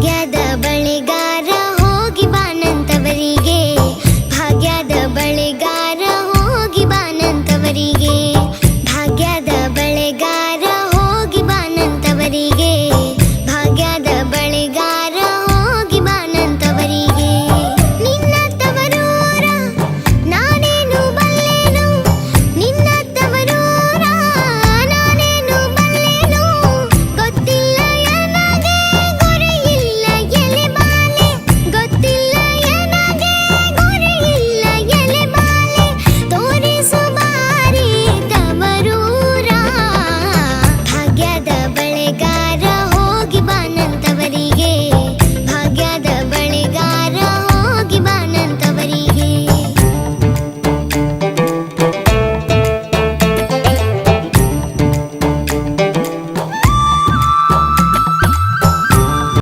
ಭಾಗ್ಯದ ಬಳಿಗ